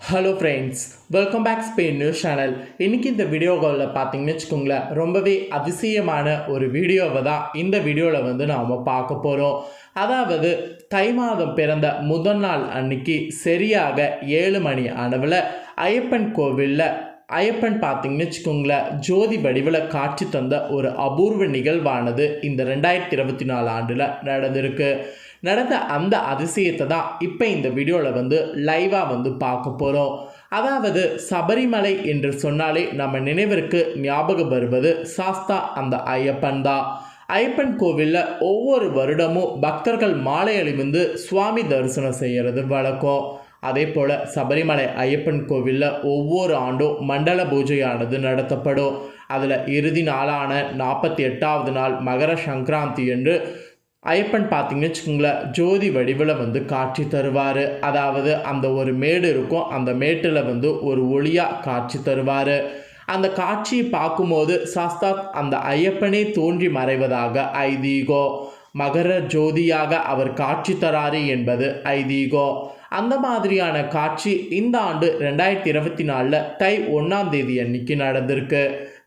Hello friends welcome back Spain news channel இன்றைக்கி இந்த வீடியோவில் பார்த்தீங்கன்னு வச்சுக்கோங்களேன் ரொம்பவே அதிசயமான ஒரு வீடியோவை தான் இந்த வீடியோவில் வந்து நாம் பார்க்க போகிறோம் அதாவது தை மாதம் பிறந்த முதல் நாள் அன்னைக்கு சரியாக ஏழு மணி அளவில் ஐயப்பன் கோவிலில் ஐயப்பன் பார்த்தீங்கன்னு வச்சுக்கோங்களேன் ஜோதி வடிவில் காட்சி தந்த ஒரு அபூர்வ நிகழ்வானது இந்த ரெண்டாயிரத்தி இருபத்தி நாலு ஆண்டில் நடந்திருக்கு. நடந்த அந்த அதிசயத்தை தான் இப்போ இந்த வீடியோவில் வந்து லைவாக வந்து பார்க்க போகிறோம் அதாவது சபரிமலை என்று சொன்னாலே நம்ம நினைவிற்கு ஞாபகம் வருவது சாஸ்தா அந்த ஐயப்பன் தான். ஐயப்பன் கோவிலில் ஒவ்வொரு வருடமும் பக்தர்கள் மாலை அணிவிந்து சுவாமி தரிசனம் செய்கிறது வழக்கம். அதே போல் சபரிமலை ஐயப்பன் கோவிலில் ஒவ்வொரு ஆண்டும் மண்டல பூஜையானது நடத்தப்படும். அதில் இறுதி நாளான நாற்பத்தி எட்டாவது நாள் மகர சங்கராந்தி என்று ஐயப்பன் பார்த்தீங்கன்னு வச்சுக்கோங்களேன் ஜோதி வடிவில் வந்து காட்சி தருவார். அதாவது அந்த ஒரு மேடு இருக்கும் அந்த மேட்டில் வந்து ஒரு ஒளியாக காட்சி தருவார். அந்த காட்சியை பார்க்கும்போது சாஸ்தாத் அந்த ஐயப்பனே தோன்றி மறைவதாக ஐதீகோ மகர ஜோதியாக அவர் காட்சி தராரு என்பது ஐதீகோ. அந்த மாதிரியான காட்சி இந்த ஆண்டு ரெண்டாயிரத்தி இருபத்தி நாலில் தை ஒன்றாம் தேதி அன்னைக்கு நடந்திருக்கு.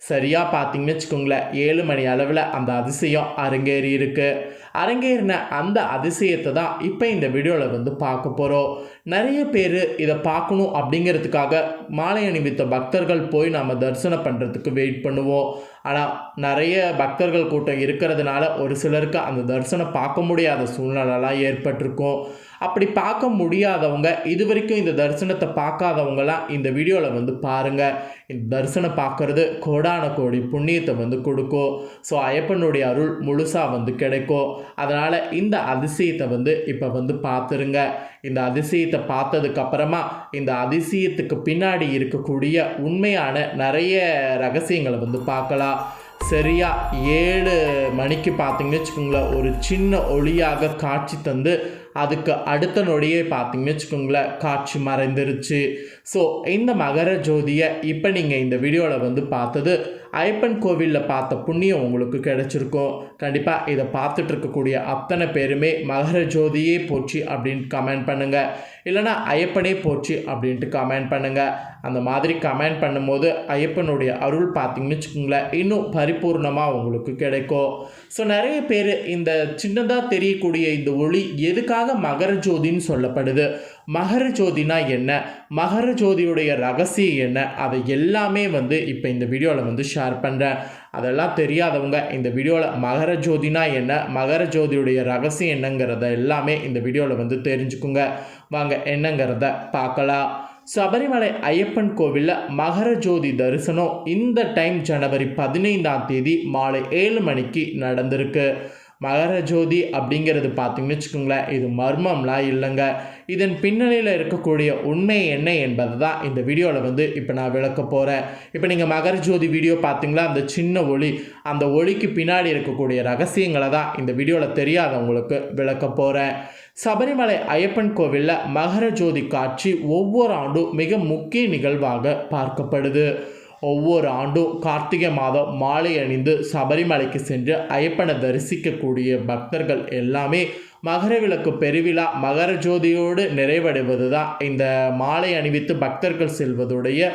சரியாக பார்த்தீங்கன்னு வச்சுக்கோங்களேன் ஏழு மணி அளவில் அந்த அதிசயம் அரங்கேறி இருக்குது அரங்கேறின அந்த அதிசயத்தை தான் இப்போ இந்த வீடியோவில் வந்து பார்க்க போகிறோம் நிறைய பேர் இதை பார்க்கணும் அப்படிங்கிறதுக்காக மாலை அணிவித்த பக்தர்கள் போய் நாம் தரிசனம் பண்ணுறதுக்கு வெயிட் பண்ணுவோம். ஆனால் நிறைய பக்தர்கள் கூட்டம் இருக்கிறதுனால ஒரு சிலருக்கு அந்த தரிசனம் பார்க்க முடியாத சூழ்நிலைலாம் ஏற்பட்டிருக்கும். அப்படி பார்க்க முடியாதவங்க இது வரைக்கும் இந்த தரிசனத்தை பார்க்காதவங்களாம் இந்த வீடியோவில் வந்து பாருங்கள் இந்த தரிசனம் பார்க்குறது கோடான கோடி புண்ணியத்தை வந்து கொடுக்கும். ஸோ ஐயப்பனுடைய அருள் முழுசாக வந்து கிடைக்கும். அதனால் இந்த அதிசயத்தை வந்து இப்போ வந்து பார்த்துருங்க. இந்த அதிசயத்தை பார்த்ததுக்கு அப்புறமா இந்த அதிசயத்துக்கு பின்னாடி இருக்கக்கூடிய உண்மையான நிறைய ரகசியங்களை வந்து பார்க்கலாம். சரியாக ஏழு மணிக்கு பார்த்தீங்கன்னு வச்சுக்கோங்களேன். ஒரு சின்ன ஒளியாக காட்சி தந்து அதுக்கு அடுத்த நொடியே பார்த்தீங்கன்னு வச்சுக்கோங்களேன். காட்சி மறைந்துருச்சு. ஸோ இந்த மகர ஜோதியை இப்போ நீங்கள் இந்த வீடியோவில் வந்து பார்த்தது ஐயப்பன் கோவிலில் பார்த்த புண்ணியம் உங்களுக்கு கிடைச்சிருக்கும் கண்டிப்பாக இதை பார்த்துட்டு இருக்கக்கூடிய அத்தனை பேருமே மகர ஜோதியே போச்சு அப்படின்னு கமெண்ட் பண்ணுங்கள் இல்லைனா ஐயப்பனே போச்சு அப்படின்ட்டு கமெண்ட் பண்ணுங்கள் அந்த மாதிரி கமெண்ட் பண்ணும்போது ஐயப்பனுடைய அருள் பார்த்தீங்கன்னு வச்சுக்கோங்களேன் இன்னும் பரிபூர்ணமாக உங்களுக்கு கிடைக்கும். ஸோ நிறைய பேர் இந்த சின்னதாக தெரியக்கூடிய இந்த ஒளி எதுக்காக மகர ஜோதின்னு சொல்லப்படுது? மகர ஜோதினா என்ன? மகர ஜோதியுடைய ரகசியம் என்ன? அதை எல்லாமே வந்து இப்போ இந்த வீடியோவில் வந்து ஷேர் பண்ணுறேன் அதெல்லாம் தெரியாதவங்க இந்த வீடியோவில் மகர ஜோதினா என்ன? மகர ஜோதியுடைய ரகசியம் என்னங்கிறத எல்லாமே இந்த வீடியோவில் வந்து தெரிஞ்சுக்குங்க. வாங்க என்னங்கிறத பார்க்கலாம். சபரிமலை ஐயப்பன் கோவிலில் மகர ஜோதி தரிசனம் இந்த டைம் ஜனவரி பதினைந்தாம் தேதி மாலை ஏழு மணிக்கு நடந்திருக்கு. மகர ஜோதி அப்படிங்கிறது பார்த்தீங்கன்னு வச்சுக்கோங்களேன் இது மர்மம்லாம் இல்லைங்க. இதன் பின்னணியில் இருக்கக்கூடிய உண்மை என்ன என்பது தான் இந்த வீடியோவில் வந்து இப்போ நான் விளக்க போகிறேன் இப்போ நீங்கள் மகர ஜோதி வீடியோ பார்த்தீங்களா? அந்த சின்ன ஒளி அந்த ஒளிக்கு பின்னாடி இருக்கக்கூடிய ரகசியங்களை தான் இந்த வீடியோவில் தெரியாதவங்களுக்கு விளக்க போகிறேன் சபரிமலை ஐயப்பன் கோவிலில் மகர ஜோதி காட்சி ஒவ்வொரு ஆண்டும் மிக முக்கிய நிகழ்வாக பார்க்கப்படுது. ஒவ்வொரு ஆண்டும் கார்த்திகை மாதம் மாலை அணிந்து சபரிமலைக்கு சென்று ஐயப்பனை தரிசிக்கக்கூடிய பக்தர்கள் எல்லாமே மகர விளக்கு பெருவிழா மகர ஜோதியோடு நிறைவடைவது தான் இந்த மாலை அணிவித்து பக்தர்கள் செல்வதுடைய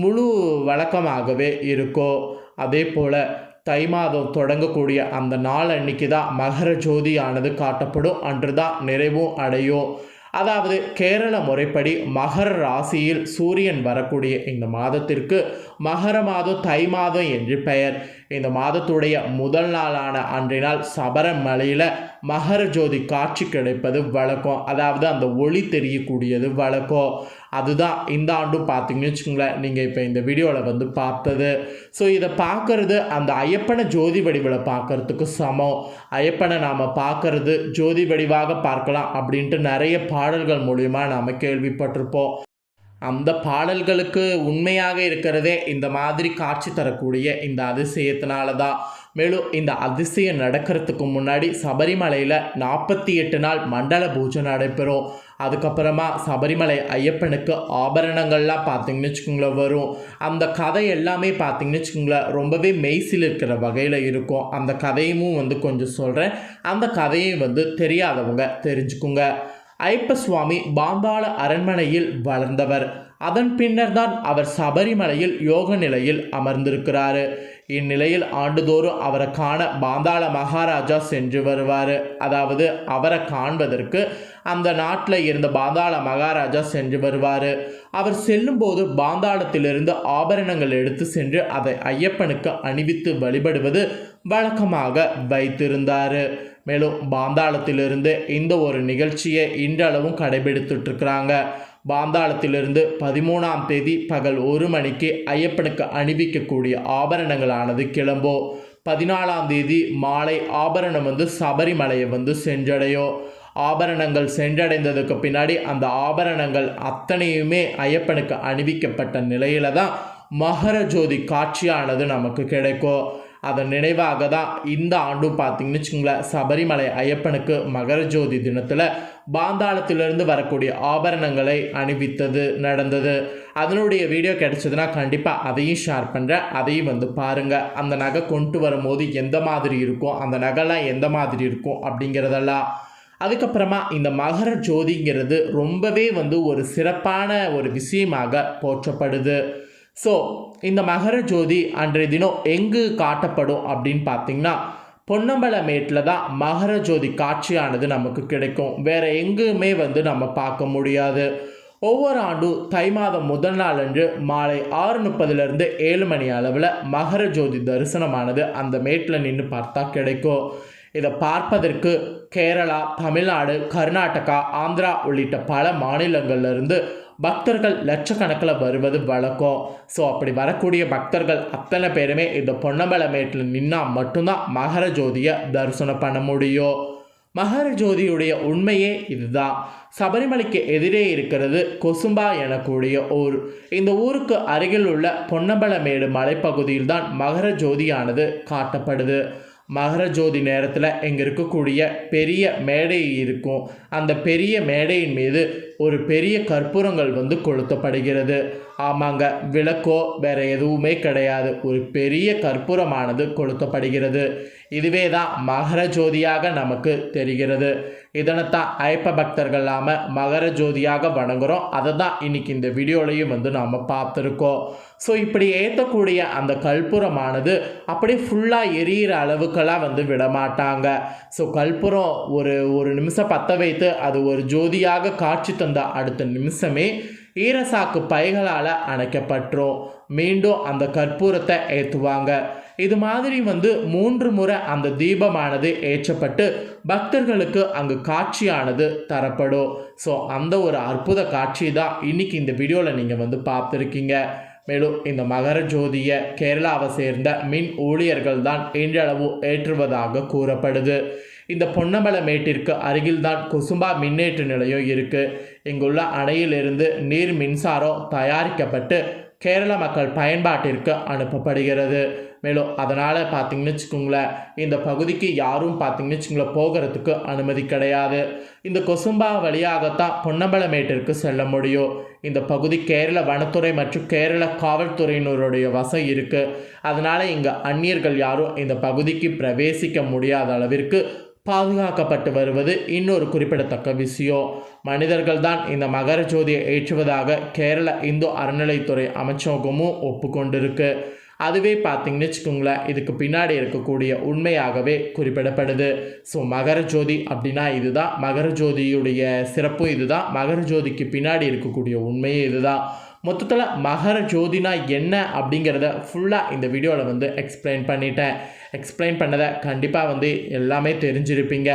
முழு வழக்கமாகவே இருக்கும் அதே போல் தை மாதம் தொடங்கக்கூடிய அந்த நாள் அன்னைக்கு தான் மகர ஜோதியானது காட்டப்படும். அன்று தான் நிறைவும் அடையும். அதாவது கேரள முறைப்படி மகர ராசியில் சூரியன் வரக்கூடிய இந்த மாதத்திற்கு மகர மாதம் தை மாதம் என்று பெயர். இந்த மாதத்துடைய முதல் நாளான அன்றினால் சபரமலையில் மகர ஜோதி காட்சி கிடைப்பது வழக்கம். அதாவது அந்த ஒளி தெரியக்கூடியது வழக்கம். அதுதான் இந்த ஆண்டும் பார்த்தீங்கன்னு வச்சுக்கோங்களேன் நீங்கள் இப்போ இந்த வீடியோவில் வந்து பார்த்தது. ஸோ இதை பார்க்கறது அந்த ஐயப்பனை ஜோதி வடிவில் பார்க்கறதுக்கு சமம். ஐயப்பனை நாம் பார்க்கறது ஜோதி வடிவாக பார்க்கலாம் அப்படின்ட்டு நிறைய பாடல்கள் மூலிமா நாம் கேள்விப்பட்டிருப்போம். அந்த பாடல்களுக்கு உண்மையாக இருக்கிறதே இந்த மாதிரி காட்சி தரக்கூடிய இந்த அதிசயத்தினால தான் மேலும் இந்த அதிசயம் நடக்கிறதுக்கு முன்னாடி சபரிமலையில் நாற்பத்தி எட்டு நாள் மண்டல பூஜை நடைபெறும். அதுக்கப்புறமா சபரிமலை ஐயப்பனுக்கு ஆபரணங்கள்லாம் பார்த்தீங்கன்னு வச்சுக்கோங்களேன் வரும். அந்த கதை எல்லாமே பார்த்தீங்கன்னு வச்சுக்கோங்களேன் ரொம்பவே மெய்சில் இருக்கிற வகையில் இருக்கும். அந்த கதையும் வந்து கொஞ்சம் சொல்கிறேன் அந்த கதையும் வந்து தெரியாதவங்க தெரிஞ்சுக்குங்க. ஐயப்ப சுவாமி பாந்தாள அரண்மனையில் வளர்ந்தவர். அதன் பின்னர் தான் அவர் சபரிமலையில் யோக நிலையில் அமர்ந்திருக்கிறாரு. இந்நிலையில் ஆண்டுதோறும் அவரை காண பாந்தாள மகாராஜா சென்று வருவார். அதாவது அவரை காண்பதற்கு அந்த நாட்டில் இருந்த பாந்தாள மகாராஜா சென்று வருவார். அவர் செல்லும்போது பாந்தாளத்திலிருந்து ஆபரணங்கள் எடுத்து சென்று அதை ஐயப்பனுக்கு அணிவித்து வழிபடுவது வழக்கமாக வைத்திருந்தார். மேலும் பாந்தாளத்திலிருந்து இந்த ஒரு நிகழ்ச்சியை இன்றளவும் கடைபிடித்துட்ருக்கிறாங்க பாந்தாளத்திலிருந்து பதிமூணாம் தேதி பகல் ஒரு மணிக்கு ஐயப்பனுக்கு அணிவிக்கக்கூடிய ஆபரணங்களானது கிளம்போ. பதினாலாம் தேதி மாலை ஆபரணம் வந்து சபரிமலையை வந்து சென்றடையோ. ஆபரணங்கள் சென்றடைந்ததுக்கு பின்னாடி அந்த ஆபரணங்கள் அத்தனையுமே ஐயப்பனுக்கு அணிவிக்கப்பட்ட நிலையில தான் மகர ஜோதி காட்சியானது நமக்கு கிடைக்கும். அதன் நினைவாக தான் இந்த ஆண்டும் பார்த்தீங்கன்னு வச்சுக்கோங்களேன் சபரிமலை ஐயப்பனுக்கு மகர ஜோதி தினத்தில் பாந்தாளத்திலிருந்து வரக்கூடிய ஆபரணங்களை அணிவித்தது நடந்தது. அதனுடைய வீடியோ கிடைச்சதுன்னா கண்டிப்பாக அதையும் ஷேர் பண்ணுறேன் அதையும் வந்து பாருங்கள் அந்த நகை கொண்டு வரும்போது எந்த மாதிரி இருக்கும் அந்த நகைலாம் எந்த மாதிரி இருக்கும் அப்படிங்கிறதெல்லாம். அதுக்கப்புறமா இந்த மகர ஜோதிங்கிறது ரொம்பவே வந்து ஒரு சிறப்பான ஒரு விஷயமாக போற்றப்படுது. ஸோ இந்த மகர ஜோதி அன்றைய தினம் எங்கு காட்டப்படும் அப்படின்னு பார்த்தீங்கன்னா பொன்னம்பலமேட்டில் தான் மகர ஜோதி காட்சியானது நமக்கு கிடைக்கும். வேற எங்குமே வந்து நம்ம பார்க்க முடியாது. ஒவ்வொரு ஆண்டும் தை மாதம் முதல் நாள் அன்று மாலை ஆறு முப்பதுலேருந்து ஏழு மணி அளவில் மகர ஜோதி தரிசனமானது அந்த மேட்டில் நின்று பார்த்தா கிடைக்கும். இதை பார்ப்பதற்கு கேரளா தமிழ்நாடு கர்நாடகா ஆந்திரா உள்ளிட்ட பல மாநிலங்கள்லேருந்து பக்தர்கள் லட்சக்கணக்கில் வருவது வழக்கம். ஸோ அப்படி வரக்கூடிய பக்தர்கள் அத்தனை பேருமே இந்த பொன்னம்பலமேட்டில் நின்னால் மட்டும்தான் மகர ஜோதியை தரிசனம் பண்ண முடியும். மகர ஜோதியுடைய உண்மையே இதுதான். சபரிமலைக்கு எதிரே இருக்கிறது கொசும்பா எனக்கூடிய ஊர். இந்த ஊருக்கு அருகில் உள்ள பொன்னம்பலமேடு மலைப்பகுதியில் தான் மகர ஜோதியானது காட்டப்படுது. மகர ஜோதி நேரத்தில் இங்கே இருக்கக்கூடிய பெரிய மேடை இருக்கும். அந்த பெரிய மேடையின் மீது ஒரு பெரிய கற்பூரங்கள் வந்து கொளுத்தப்படுகிறது. ஆமாங்க விளக்கோ வேற எதுவுமே கிடையாது. ஒரு பெரிய கற்பூரமானது கொளுத்தப்படுகிறது. இதுவே தான் மகர ஜோதியாக நமக்கு தெரிகிறது. இதனைத்தான் ஐப்ப பக்தர்கள் இல்லாமல் மகர ஜோதியாக வணங்குறோம். அதை தான் இன்னைக்கு இந்த வீடியோலையும் வந்து நாம் பார்த்துருக்கோம். ஸோ இப்படி ஏற்றக்கூடிய அந்த கற்பூரமானது அப்படியே ஃபுல்லாக எரியிற அளவுக்கெல்லாம் வந்து விடமாட்டாங்க. ஸோ கற்பூரம் ஒரு ஒரு நிமிஷம் பற்ற வைத்து அது ஒரு ஜோதியாக காட்சி தந்த அடுத்த நிமிஷமே ஈரசாக்கு பைகளால் அணைக்கப்பட்டுரும். மீண்டும் அந்த கற்பூரத்தை ஏற்றுவாங்க இது மாதிரி வந்து மூன்று முறை அந்த தீபமானது ஏற்றப்பட்டு பக்தர்களுக்கு அங்கு காட்சியானது தரப்படும். ஸோ அந்த ஒரு அற்புத காட்சி தான் இன்னைக்கு இந்த வீடியோவில் நீங்கள் வந்து பார்த்துருக்கீங்க. மேலும் இந்த மகர ஜோதியை கேரளாவை சேர்ந்த மின் ஊழியர்கள் தான் இன்றளவு ஏற்றுவதாக கூறப்படுது. இந்த பொன்னமலமேட்டிற்கு அருகில்தான் குசும்பா மின்னேற்று நிலையம் இருக்குது இங்குள்ள அணையிலிருந்து நீர் மின்சாரம் தயாரிக்கப்பட்டு கேரள மக்கள் பயன்பாட்டிற்கு அனுப்பப்படுகிறது. மேலும் அதனால் பார்த்தீங்கன்னு வச்சுக்கோங்களேன் இந்த பகுதிக்கு யாரும் பார்த்தீங்கன்னு வச்சுக்கோங்களேன் போகிறதுக்கு அனுமதி கிடையாது. இந்த கொசும்பா வழியாகத்தான் பொன்னம்பலமேட்டிற்கு செல்ல முடியும். இந்த பகுதி கேரள வனத்துறை மற்றும் கேரள காவல்துறையினருடைய வசம் இருக்குது அதனால் இங்கே அந்நியர்கள் யாரும் இந்த பகுதிக்கு பிரவேசிக்க முடியாத அளவிற்கு பாதுகாக்கப்பட்டு வருவது இன்னொரு குறிப்பிடத்தக்க விஷயம். மனிதர்கள்தான் இந்த மகர ஜோதியை ஏற்றுவதாக கேரள இந்து அறநிலைத்துறை அமைச்சகமும் ஒப்புக்கொண்டிருக்கு. அதுவே பார்த்தீங்கன்னு வச்சுக்கோங்களேன் இதுக்கு பின்னாடி இருக்கக்கூடிய உண்மையாகவே குறிப்பிடப்படுது. ஸோ மகர ஜோதி அப்படின்னா இதுதான். மகர ஜோதியுடைய சிறப்பும் இதுதான். மகர ஜோதிக்கு பின்னாடி இருக்கக்கூடிய உண்மையே இதுதான். மொத்தத்தில் மகர ஜோதினா என்ன அப்படிங்கிறத ஃபுல்லாக இந்த வீடியோவில் வந்து எக்ஸ்பிளைன் பண்ணிட்டேன். எக்ஸ்பிளைன் பண்ணதை கண்டிப்பாக வந்து எல்லாமே தெரிஞ்சிருப்பீங்க.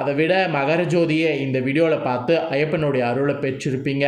அதை விட மகர ஜோதியை இந்த வீடியோவில் பார்த்து ஐயப்பனுடைய அருளை பெற்றிருப்பீங்க.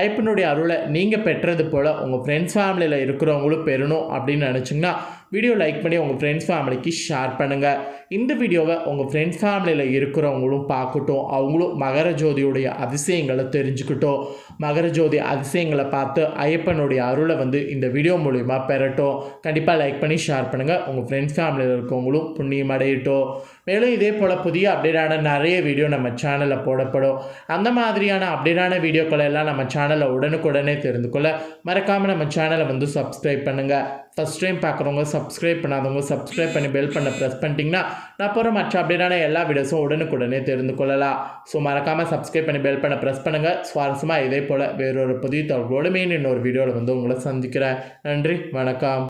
ஐயப்பனுடைய அருளை நீங்கள் பெற்றது போல் உங்கள் ஃப்ரெண்ட்ஸ் ஃபேமிலியில் இருக்கிறவங்களும் பெறணும் அப்படின்னு நினச்சிங்கன்னா வீடியோ லைக் பண்ணி உங்கள் ஃப்ரெண்ட்ஸ் ஃபேமிலிக்கு ஷேர் பண்ணுங்கள் இந்த வீடியோவை உங்கள் ஃப்ரெண்ட்ஸ் ஃபேமிலியில் இருக்கிறவங்களும் பார்க்கட்டும். அவங்களும் மகர ஜோதியுடைய அதிசயங்களை தெரிஞ்சுக்கிட்டோம். மகர ஜோதி அதிசயங்களை பார்த்து ஐயப்பனுடைய அருளை வந்து இந்த வீடியோ மூலிமா பெறட்டும். கண்டிப்பாக லைக் பண்ணி ஷேர் பண்ணுங்கள் உங்கள் ஃப்ரெண்ட்ஸ் ஃபேமிலியில் இருக்கவங்களும் புண்ணியம் அடையட்டும். மேலும் இதே போல் புதிய அப்டேட்டான நிறைய வீடியோ நம்ம சேனலில் போடப்படும். அந்த மாதிரியான அப்டேட்டான வீடியோக்களை எல்லாம் நம்ம சேனலில் உடனுக்குடனே தெரிந்து கொள்ள மறக்காமல் நம்ம சேனலை வந்து சப்ஸ்கிரைப் பண்ணுங்கள் ஃபஸ்ட் டைம் பார்க்குறவங்க சப்ஸ்கிரைப் பண்ணாதவங்க சப்ஸ்கிரைப் பண்ணி பெல் பண்ண ப்ரெஸ் பண்ணிட்டீங்கன்னா நான் போகிற மற்ற அப்படின்னா எல்லா வீடியோஸும் உடனுக்குடனே தெரிந்து கொள்ளலாம். ஸோ மறக்காமல் சப்ஸ்கிரைப் பண்ணி பெல் பண்ண ப்ரெஸ் பண்ணுங்கள் சுவாரஸ்யமாக இதே போல் வேறொரு புதிய தகவலோடு மீன் இன்னொரு வீடியோவில் வந்து உங்களை சந்திக்கிறேன். நன்றி வணக்கம்.